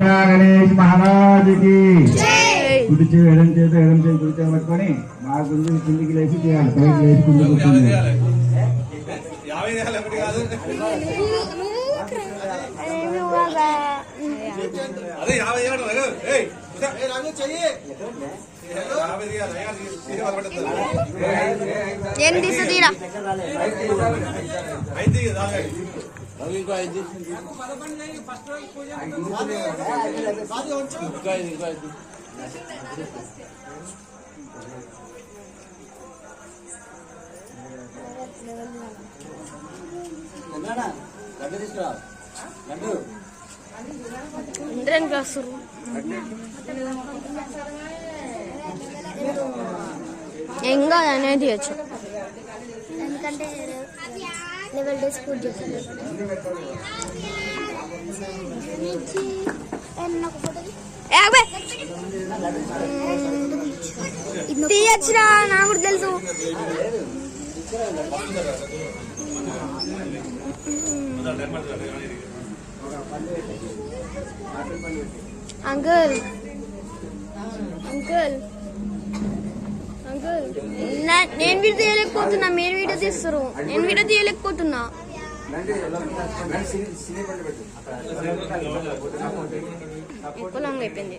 గణేష్ మహారాజుకి. చేయి ఎడం చేతి ఎడం చేయి పట్టుకొని మా గుండు కిందికి లేచి చేయాలి. పైకి లేచి కింద కాదు అదే యాభై ఏడు. యాభై తీయాలి, అయ్యారు తీయాలి. ఐదు అనేది తీయచ్చు ఎందుకంటే లెవెల్ డేస్ పూజ చేస్తాను. తీయచ్చురా నాకు కూడా తెలుసు. Uncle uncle. నేను వీడియో తీయలేకపోతున్నా మీరు వీడియో తీస్తారు. నేను వీడియో తీయలేకపోతున్నా. ఎక్కువ లాంగ్ అయిపోయింది.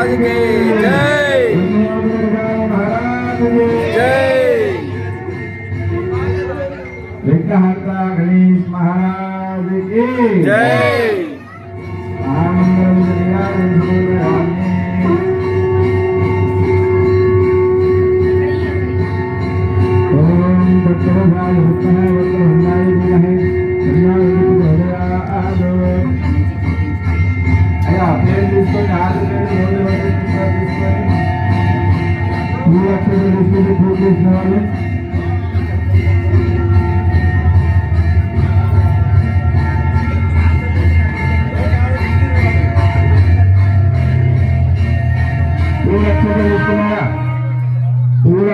మహారాజ్కి జై. జై! విగ్రహంత గణేష్ మహారాజ్కి జై మహామంగళం జయామి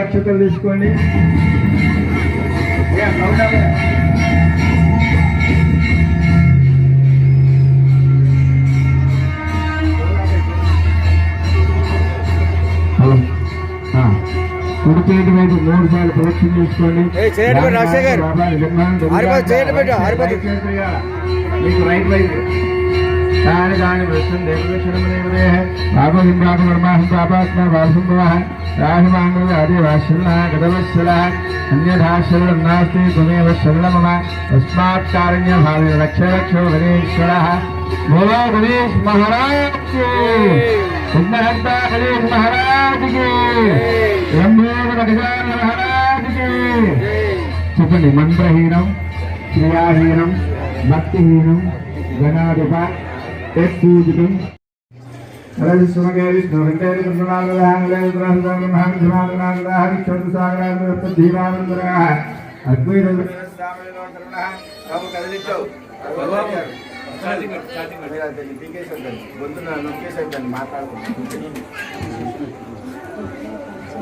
అక్షతలు తీసుకోండి ఏ, కౌంటర్లే. హలో ఆ. కుడి చేతి వైపు మూడు సార్లు ప్రదక్షిణ చేసుకోండి రాజశేఖర్. మీకు రైట్ వైపు కాని కాని వృత్తం దేవదక్షిణమదేవదే పాపహిం పాపవర్మాహం పాపాత్మ పాపసంభవ రాహిమాంగళ అదే వాశ్రల గతవత్సల అన్యథా శరణం నాస్తి త్వమేవ శరణమమ తస్మాత్ కారుణ్య భావే రక్ష రక్షో గణేశ్వర బోలో గణేష్ మహారాజ్కి విఘ్నహర్త గణేష్ మహారాజ్కి బ్రహ్మోదర గజాన మహారాజ్కి చెప్పండి మంత్రహీనం క్రియాహీనం భక్తిహీనం గణాధిప పూజితం రవి సుమగే విష్ణు వెంకటేశ్వర కృష్ణనాథాంగలే అద్వైత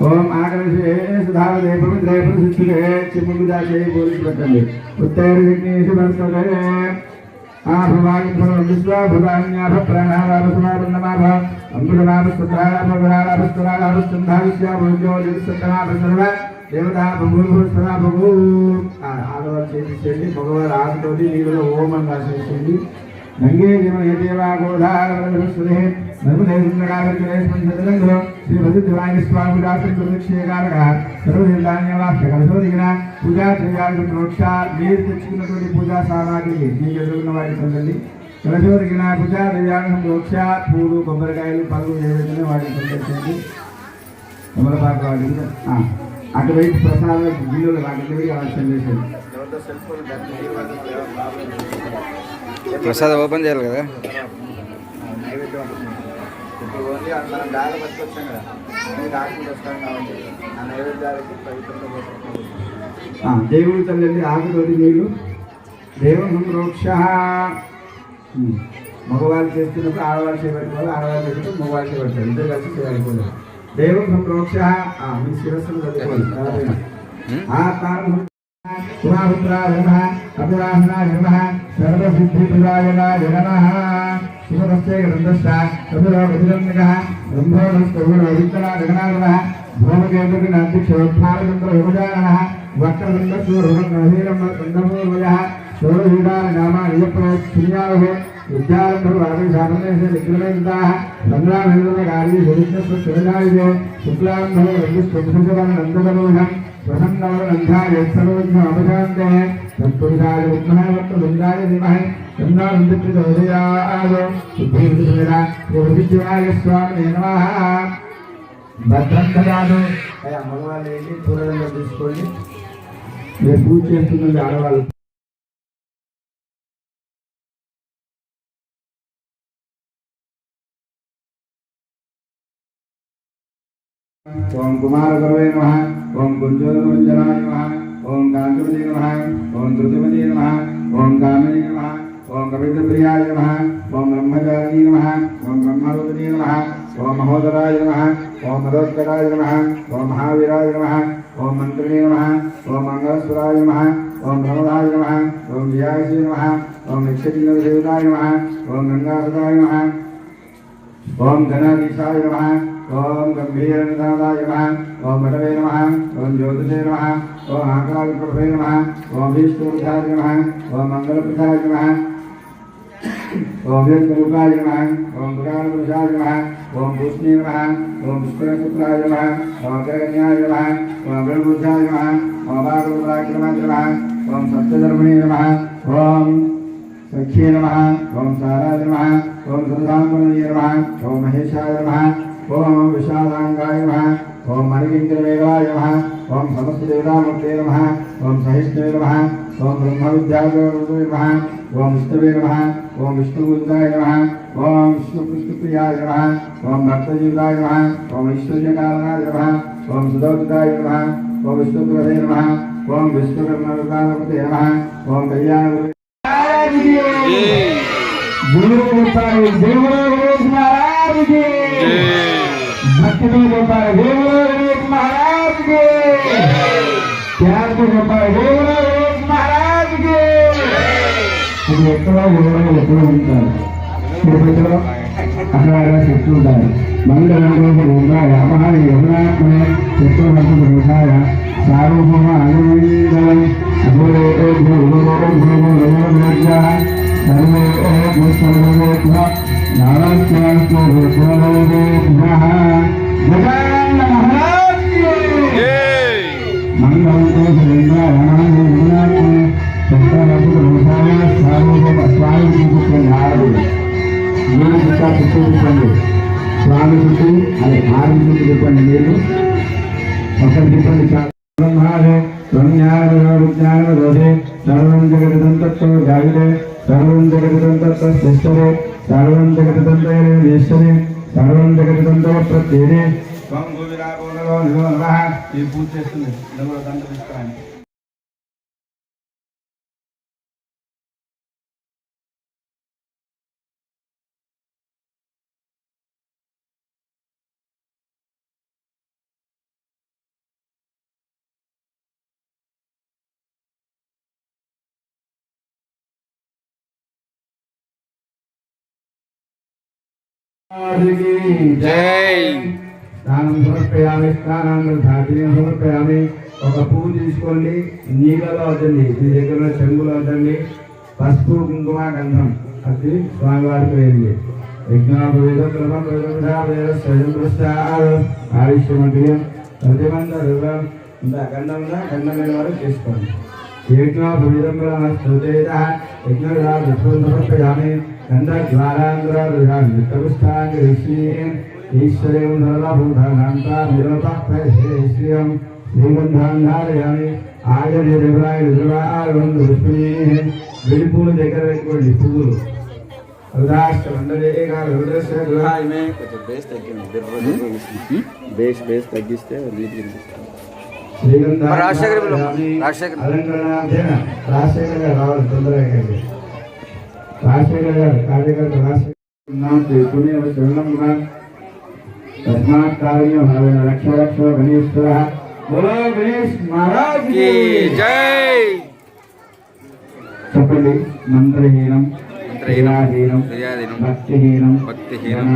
ఓం ఆకర్షే సుధావదే పవిత్రే ప్రసిద్ధే చిమ్ముదాసే పోలీసు పెట్టండి ఉత్తర విఘ్నేశ్వర దేవతా భూభూ సదా భూ ఆడవారు చేసేయండి మగవారు ఆకుతోటి నీళ్ళలో ఓం అని గంగే జీవన దేవా గోధారవరస్వదే నర్మదే శ్రీ వసుదేవాయ స్వామి దాసం ప్రదక్షిణకారక సర్వదేవాన్యవాస్య పూజా చేయాల్సిన ప్రోక్ష మీరు తెచ్చుకున్నటువంటి పూజా సామాగ్రి మీకు ఎదురున్న వారికి పొందండి కలసోదిగిన పూజా దేవాలయం ప్రోక్ష పూలు కొబ్బరికాయలు పళ్ళు ఏవైతే వాటిని పొందండి తమలపాకు వాటిని అటువైపు ప్రసాద గిన్నెలు వాటికి అవసరం చేసేది ఎవరితో ఓపెన్ చేయాలి కదా? నైవేద్యం ఇప్పుడు ఓన్లీ మనం దారి పట్టుకొచ్చాం కదా. మీరు రాకుండా వస్తాం కాబట్టి ఆ నైవేద్యాలకి పవిత్రంగా ఆ, దేవుడి తల్లి ఆకుతోటి నీళ్ళు. దేవం రోక్ష మగవాళ్ళు చేస్తున్నప్పుడు ఆడవాళ్ళు చేపట్టుకోవాలి ఆడవాళ్ళు చేసినప్పుడు మగవాళ్ళు చేపట్టాలి ఇద్దరు కలిసి చేయాలి దేవం సంప్రోక్ష మీ శిరస్సును చదువుకోవాలి ఎవరైనా. ఆ తాను పురాపుత్రాయ నమః అపురాహనాయ నమః సర్వసిద్ధిప్రదాయనాయ నమః. శుభదస్తే గ్రంథస్థ కపిలో గతిరంగः బ్రహ్మోణస్తోరవిత్తరాయ నమః భూమకేతుకి అధ్యక్షోత్థానచంద్ర విభజానः వక్రలింగసూర్వీరం సోరవీడాల నామాని ప్రోత్యాహే విద్యారంభ సర్వజ్ఞ అపశాంతే तत्पुरुषाय विद्महे वक्रतुण्डाय धीमहि तन्नो प्रचोदयात् बुद्धिर्विद्मना देवविद्याय स्वामिने नमः భద్రం కదాదు అయ్యా మగవాళ్ళు ఏంటి పూలదండ తీసుకోండి మీరు పూజ చేస్తున్నది ఆడవాళ్ళు ఓం కుమార గురవే నమ ఓం కుంజోదమంజనాయ నమ ఓం కాంతిమతి నమ ఓం ధృతిమతి నమ ఓం కామిని నమ ఓం కవితప్రియాయ నమ ఓం బ్రహ్మచారి నమ ఓం బ్రహ్మరూపిణీ నమ ఓం మహోదరాయ నమ ఓం మదోత్కరాయ నమ ఓం మహావీరాయ నమ ఓం మంత్రిణే నమ ఓం మంగళస్వరాయ నమ ఓం ప్రమదాయ నమ ఓం వియాసి నమ ఓం నిక్షటినదేవతాయ నమ ఓం గంగాసుదాయ నమ ఓం గణాధీశాయ నమ ఓం గంభీరనిదానాయ నమ ఓం వటవే నమ ఓం జ్యోతిషే నమ ఓం ఆకాశప్రభే నమ ఓం విష్ణుప్రసాయ నమ ఓం మంగళప్రసాయ నమ ఓం వ్యక్తరూపాయ నమ ఓం పురాణపురుషాయ నమ ఓం భూష్ణే నమ ఓం పుష్కరశుక్లాయ నమ ఓం అగ్రగణ్యాయ నమ ఓం అగ్రబుద్ధాయ నమ ఓం భాగవతాయ నమ ఓం సత్యధర్మణే నమ ఓం సఖ్యే నమ ఓం సారాయ నమ ఓం సురసాంబనీయ నమ ఓం మహేశాయ నమ ఓం విశాలాంగాయ నమ ఓం మణికింకరవేగాయ నమ ఓం సమస్తదేవతామూర్తే నమ ఓం సహిష్ణువే నమ ఓం బ్రహ్మవిద్యాగౌరవే నమ ఓం విష్ణువే నమ ఓం విష్ణుగుందాయ నమ ఓం విష్ణుకృష్ణప్రియాయ నమ ఓం భక్తజీవితాయ నమ ఓం ఐశ్వర్యకారణాయ నమ ఓం సుదోదితాయ నమ ఓం విష్ణుప్రదే నమ ఓం విష్ణుకర్మవికారపతే నమ ఓం కళ్యాణ గురువు చెప్పారు దేవుడు గణేష్ మహారాజుకి భక్తితో చెప్పారు దేవుడు గణేష్ మహారాజుకి త్యాగతో చెప్పారు దేవుడు గణేష్ మహారాజుకి ఇది ఎక్కడో ఎవరో ఎక్కడో ఉంటారు తిరుపతిలో అక్కడ చెట్లు ఉంటాయి మంగళంగా మహాని యమునాత్మే చెట్లు మంత్రి వ్యవసాయ సార్వభౌమ అభినందనం అభోరే భూమో భూమో రమోజ సర్వే భూస్వర్గోత్మ నారాయణ గజాన స్వామి చుట్టూ అది ఆరు చుట్టూ చెప్పండి మీరు ఒకటి చెప్పండి బ్రహ్మాదే సర్వం జగదంతత్వ జాగిరే సర్వం జగదంతత్వ శిష్టరే సర్వం జగదం నేశ్వరే సర్వం జగదం ప్రత్యేనే. ఈ పూజ చేస్తుంది. ఇందులో దండ తీసుకురండి. జై. సమర్పయామి స్నానాన్ని సమర్పయామి. ఒక పువ్వు తీసుకోండి నీళ్ళలో వద్దండి మీ దగ్గర చెంగులో వద్దండి పసుపు కుంకుమ గంధం. అది స్వామివారికి వేయండి. యజ్ఞాపవేదం బ్రహ్మం ఆయుష్యమంత్రియం ప్రతిబంధ వివరం. ఇంకా గంధం ఉందా? గంధం లేని వారు చేసుకోండి యజ్ఞాపవేదం విధంగా యజ్ఞరా విశ్వం సమర్పయామి. గంధద్వారాంధ్రాభిష్టాంగ ఈశ్వరేం సర్వభూతానాంతామిరోపాశ్రియం శ్రీగంధాంధారయామి ఆగనిర్వాయ నిర్వాణి విడిపూలు దగ్గర పెట్టుకోండి పువ్వులు తగ్గిస్తే రాజశేఖర్. రాజశేఖర్. అలంకరణార్థేన రాజశేఖర్ రావాలి తొందరగా. రాజశేఖర్ గారు కార్యకర్త రాజశేఖర్ శరణం తస్మాత్ హరణ లక్ష లక్ష గణేశ్వర బోలో గణేష్ మహారాజ్ జై! చెప్పండి. మంత్రహీనం క్రియాహీనం భక్తిహీనం భక్తిహీనం,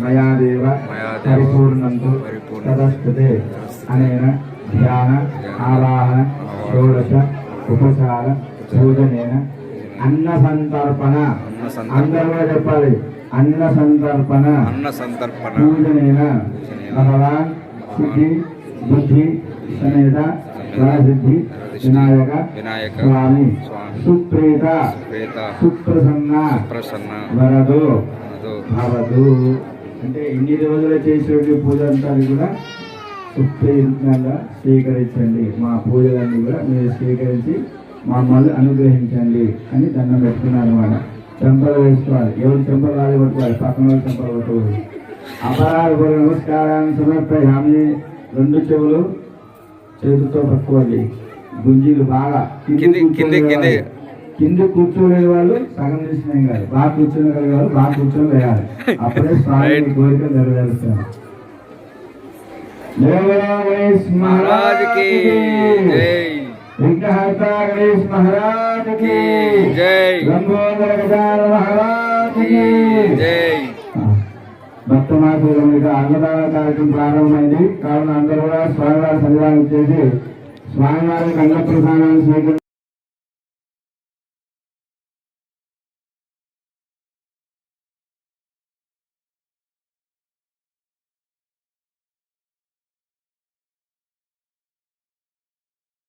మయాదేవ పరిపూర్ణంతు పరిపూర్ణం. తదస్తుతే అనేన ధ్యాన ఆవాహన. షోడశ ఉపచార పూజనేన? అన్న సంతర్పణ. అందరూ చెప్పాలి. అన్న సంతర్పణ. అన్న సంతర్పణ. పూజనేన? భగవాన్ సిద్ధి బుద్ధి సమేత వరసిద్ధి వినాయక వినాయక స్వామి సుప్రీత ప్రేత సుప్రసన్న ప్రసన్న వరదు. భవతు అంటే ఇన్ని రోజులు చేసే పూజ అంతా కూడా సుప్రీతంగా స్వీకరించండి. మా పూజలన్నీ కూడా మీరు స్వీకరించి మమ్మల్ని అనుగ్రహించండి అని దండం పెట్టుకున్నారు అనమాట చెంపలు వేసుకోవాలి. ఎవరు చెంపలు రాలి పట్టుకోవాలి పక్కన వాళ్ళు చెంపలు అపరాధ నమస్కారాన్ని సమర్పయామి రెండు చెవులు చేతితో పట్టుకోవాలి. గుంజీలు బాగా కింది- కింది- కింది. కింద. కూర్చోలే వాళ్ళు సగం చేసిన కాదు. బాగా కూర్చొని వాళ్ళు బాగా కూర్చొని వేయాలి అప్పుడే స్వామి. కోరిక నెరవేరుస్తారు దేవరా గణేష్ महाराज की जय విఘ్నహర్త గణేష్ మహారాజ్ కి జై. లంబోదర గజాన మహారాజ్ కి జై భక్త మాసంలో అన్నదాన కార్యక్రమం ప్రారంభమైంది కావున అందరూ కూడా స్వామివారి సన్నిధానం చేసి స్వామివారికి అన్న ప్రధానాన్ని స్వీకరించి